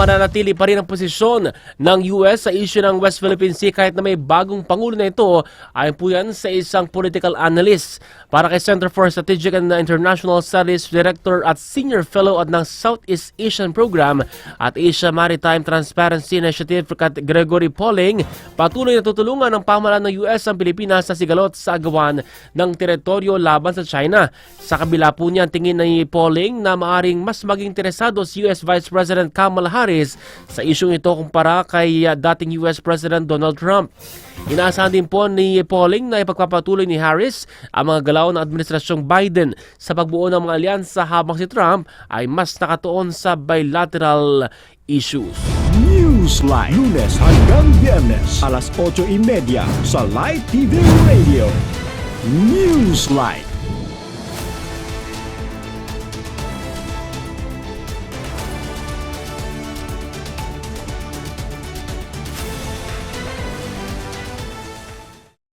mananatili pa rin ang posisyon ng US sa issue ng West Philippine Sea kahit na may bagong pangulo na ito ayon po yan sa isang political analyst para kay Center for Strategic and International Studies Director at Senior Fellow at ng Southeast Asian Program at Asia Maritime Transparency Initiative kat Gregory Pauling patuloy na tutulungan ng pamahalaan ng US ang Pilipinas sa sigalot sa agawan ng teritoryo laban sa China. Sa kabila po niya tingin ni Pauling na maaring mas maging interesado si US Vice President Kamala Harris sa isyong ito kumpara kay uh, dating US President Donald Trump. Inaasahan din po ni Pauling na ipagpapatuloy ni Harris ang mga galaw ng Administrasyong Biden sa pagbuo ng mga alyansa habang si Trump ay mas nakatuon sa bilateral issues. Newsline. Lunes hanggang Biyernes, alas 8.30 sa Light TV Radio. Newsline.